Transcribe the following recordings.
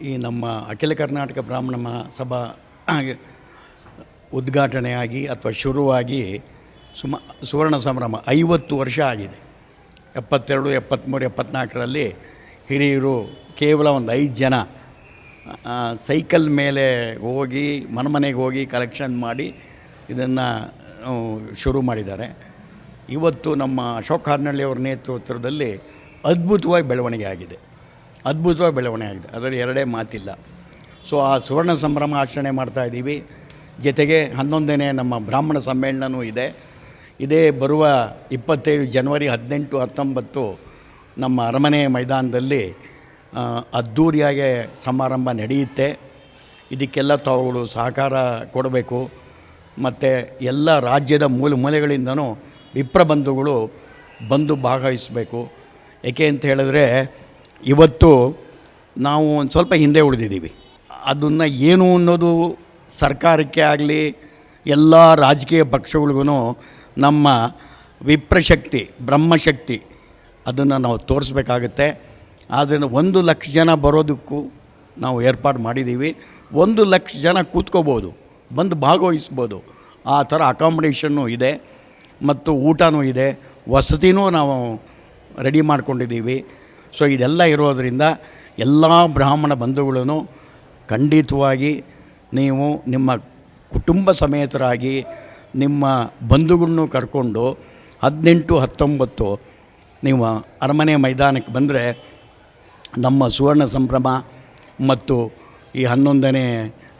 ಈ ನಮ್ಮ ಅಖಿಲ ಕರ್ನಾಟಕ ಬ್ರಾಹ್ಮಣ ಮಹಾಸಭಾ ಉದ್ಘಾಟನೆಯಾಗಿ ಅಥವಾ ಶುರುವಾಗಿ ಸುಮ ಸುವರ್ಣ ಸಂಭ್ರಮ ಐವತ್ತು ವರ್ಷ ಆಗಿದೆ. ಎಪ್ಪತ್ತೆರಡು, ಎಪ್ಪತ್ತ್ಮೂರು, ಎಪ್ಪತ್ನಾಲ್ಕರಲ್ಲಿ ಹಿರಿಯರು ಕೇವಲ ಒಂದು ಐದು ಜನ ಸೈಕಲ್ ಮೇಲೆ ಹೋಗಿ ಮನೆ ಮನೆಗೆ ಹೋಗಿ ಕಲೆಕ್ಷನ್ ಮಾಡಿ ಇದನ್ನು ಶುರು ಮಾಡಿದ್ದಾರೆ. ಇವತ್ತು ನಮ್ಮ ಅಶೋಕ್ ಹಾರ್ನಳ್ಳಿ ಅವರ ನೇತೃತ್ವದಲ್ಲಿ ಅದ್ಭುತವಾಗಿ ಬೆಳವಣಿಗೆ ಆಗಿದೆ. ಅದ್ಭುತವಾಗಿ ಬೆಳವಣಿಗೆ ಆಗಿದೆ. ಅದರಲ್ಲಿ ಎರಡೇ ಮಾತಿಲ್ಲ. ಸೊ ಆ ಸುವರ್ಣ ಸಂಭ್ರಮ ಆಚರಣೆ ಮಾಡ್ತಾ ಇದ್ದೀವಿ. ಜೊತೆಗೆ ಹನ್ನೊಂದನೇ ನಮ್ಮ ಬ್ರಾಹ್ಮಣ ಸಮ್ಮೇಳನವೂ ಇದೆ. ಇದೇ ಬರುವ ಇಪ್ಪತ್ತೈದು ಜನವರಿ ಹದಿನೆಂಟು ಹತ್ತೊಂಬತ್ತು ನಮ್ಮ ಅರಮನೆ ಮೈದಾನದಲ್ಲಿ ಅದ್ಧೂರಿಯಾಗಿ ಸಮಾರಂಭ ನಡೆಯುತ್ತೆ. ಇದಕ್ಕೆಲ್ಲ ತಾವುಗಳು ಸಹಕಾರ ಕೊಡಬೇಕು. ಮತ್ತು ಎಲ್ಲ ರಾಜ್ಯದ ಮೂಲೆ ಮೂಲೆಗಳಿಂದನೂ ವಿಪ್ರಬಂಧುಗಳು ಬಂದು ಭಾಗವಹಿಸಬೇಕು. ಏಕೆ ಅಂತ ಹೇಳಿದ್ರೆ ಇವತ್ತು ನಾವು ಒಂದು ಸ್ವಲ್ಪ ಹಿಂದೆ ಉಳಿದಿದ್ದೀವಿ. ಅದನ್ನು ಏನು ಅನ್ನೋದು ಸರ್ಕಾರಕ್ಕೆ ಆಗಲಿ, ಎಲ್ಲ ರಾಜಕೀಯ ಪಕ್ಷಗಳಿಗೂ ನಮ್ಮ ವಿಪ್ರಶಕ್ತಿ, ಬ್ರಹ್ಮಶಕ್ತಿ ಅದನ್ನು ನಾವು ತೋರಿಸ್ಬೇಕಾಗತ್ತೆ. ಆದ್ದರಿಂದ ಒಂದು ಲಕ್ಷ ಜನ ಬರೋದಕ್ಕೂ ನಾವು ಏರ್ಪಾಡು ಮಾಡಿದ್ದೀವಿ. ಒಂದು ಲಕ್ಷ ಜನ ಕೂತ್ಕೋಬೋದು, ಬಂದು ಭಾಗವಹಿಸ್ಬೋದು. ಆ ಥರ ಅಕಾಮಿಡೇಷನ್ನು ಇದೆ ಮತ್ತು ಊಟನೂ ಇದೆ, ವಸತಿನೂ ನಾವು ರೆಡಿ ಮಾಡ್ಕೊಂಡಿದ್ದೀವಿ. ಸೊ ಇದೆಲ್ಲ ಇರೋದರಿಂದ ಎಲ್ಲ ಬ್ರಾಹ್ಮಣ ಬಂಧುಗಳನ್ನು ಖಂಡಿತವಾಗಿ ನೀವು ನಿಮ್ಮ ಕುಟುಂಬ ಸಮೇತರಾಗಿ ನಿಮ್ಮ ಬಂಧುಗಳನ್ನು ಕರ್ಕೊಂಡು ಹದಿನೆಂಟು, ಹತ್ತೊಂಬತ್ತು ನೀವು ಅರಮನೆ ಮೈದಾನಕ್ಕೆ ಬಂದರೆ ನಮ್ಮ ಸುವರ್ಣ ಸಂಭ್ರಮ ಮತ್ತು ಈ ಹನ್ನೊಂದನೇ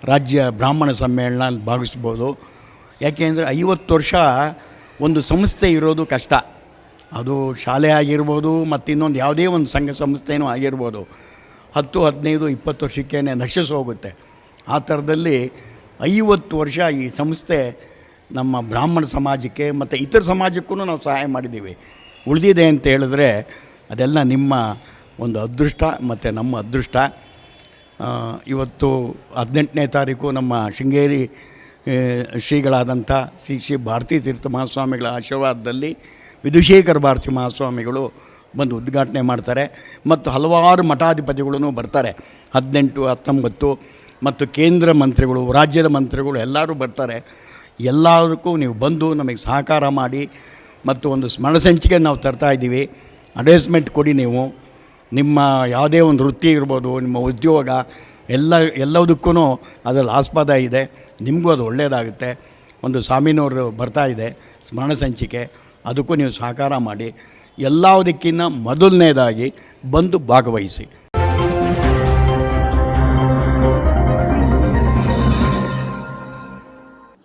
ರಾಜ್ಯ ಬ್ರಾಹ್ಮಣ ಸಮ್ಮೇಳನ ಭಾಗಿಸ್ಬೋದು ಯಾಕೆಂದರೆ ಐವತ್ತು ವರ್ಷ ಒಂದು ಸಂಸ್ಥೆ ಇರೋದು ಕಷ್ಟ. ಅದು ಶಾಲೆ ಆಗಿರ್ಬೋದು ಮತ್ತು ಇನ್ನೊಂದು ಯಾವುದೇ ಒಂದು ಸಂಘ ಸಂಸ್ಥೆನೂ ಆಗಿರ್ಬೋದು. ಹತ್ತು, ಹದಿನೈದು, ಇಪ್ಪತ್ತು ವರ್ಷಕ್ಕೇ ನಶಿಸಿ ಹೋಗುತ್ತೆ. ಆ ಥರದಲ್ಲಿ ಐವತ್ತು ವರ್ಷ ಈ ಸಂಸ್ಥೆ ನಮ್ಮ ಬ್ರಾಹ್ಮಣ ಸಮಾಜಕ್ಕೆ ಮತ್ತು ಇತರ ಸಮಾಜಕ್ಕೂ ನಾವು ಸಹಾಯ ಮಾಡಿದ್ದೀವಿ. ಉಳಿದಿದೆ ಅಂತ ಹೇಳಿದ್ರೆ ಅದೆಲ್ಲ ನಿಮ್ಮ ಒಂದು ಅದೃಷ್ಟ ಮತ್ತು ನಮ್ಮ ಅದೃಷ್ಟ. ಇವತ್ತು ಹದಿನೆಂಟನೇ ತಾರೀಕು ನಮ್ಮ ಶೃಂಗೇರಿ ಶ್ರೀಗಳಾದಂಥ ಶ್ರೀ ಶ್ರೀ ಭಾರತೀ ತೀರ್ಥ ಮಹಾಸ್ವಾಮಿಗಳ ಆಶೀರ್ವಾದದಲ್ಲಿ ವಿಧುಶೇಖರ ಭಾರತಿ ಮಹಾಸ್ವಾಮಿಗಳು ಬಂದು ಉದ್ಘಾಟನೆ ಮಾಡ್ತಾರೆ. ಮತ್ತು ಹಲವಾರು ಮಠಾಧಿಪತಿಗಳೂ ಬರ್ತಾರೆ. ಹದಿನೆಂಟು, ಹತ್ತೊಂಬತ್ತು ಮತ್ತು ಕೇಂದ್ರ ಮಂತ್ರಿಗಳು, ರಾಜ್ಯದ ಮಂತ್ರಿಗಳು ಎಲ್ಲರೂ ಬರ್ತಾರೆ. ಎಲ್ಲದಕ್ಕೂ ನೀವು ಬಂದು ನಮಗೆ ಸಹಕಾರ ಮಾಡಿ ಮತ್ತು ಒಂದು ಸ್ಮರಣ ಸಂಚಿಕೆ ನಾವು ತರ್ತಾ ಇದ್ದೀವಿ. ಅಡ್ವೈಸ್ಮೆಂಟ್ ಕೊಡಿ ನೀವು. ನಿಮ್ಮ ಯಾವುದೇ ಒಂದು ವೃತ್ತಿ ಇರ್ಬೋದು, ನಿಮ್ಮ ಉದ್ಯೋಗ, ಎಲ್ಲ ಎಲ್ಲದಕ್ಕೂ ಅದರಲ್ಲಿ ಆಸ್ಪದ ಇದೆ. ನಿಮಗೂ ಅದು ಒಳ್ಳೆಯದಾಗುತ್ತೆ. ಒಂದು ಸ್ವಾಮಿನವರು ಇದೆ, ಸ್ಮರಣ ಸಂಚಿಕೆ. ಅದಕ್ಕೂ ನೀವು ಸಹಕಾರ ಮಾಡಿ ಎಲ್ಲದಕ್ಕಿಂತ ಮೊದಲನೇದಾಗಿ ಬಂದು ಭಾಗವಹಿಸಿ.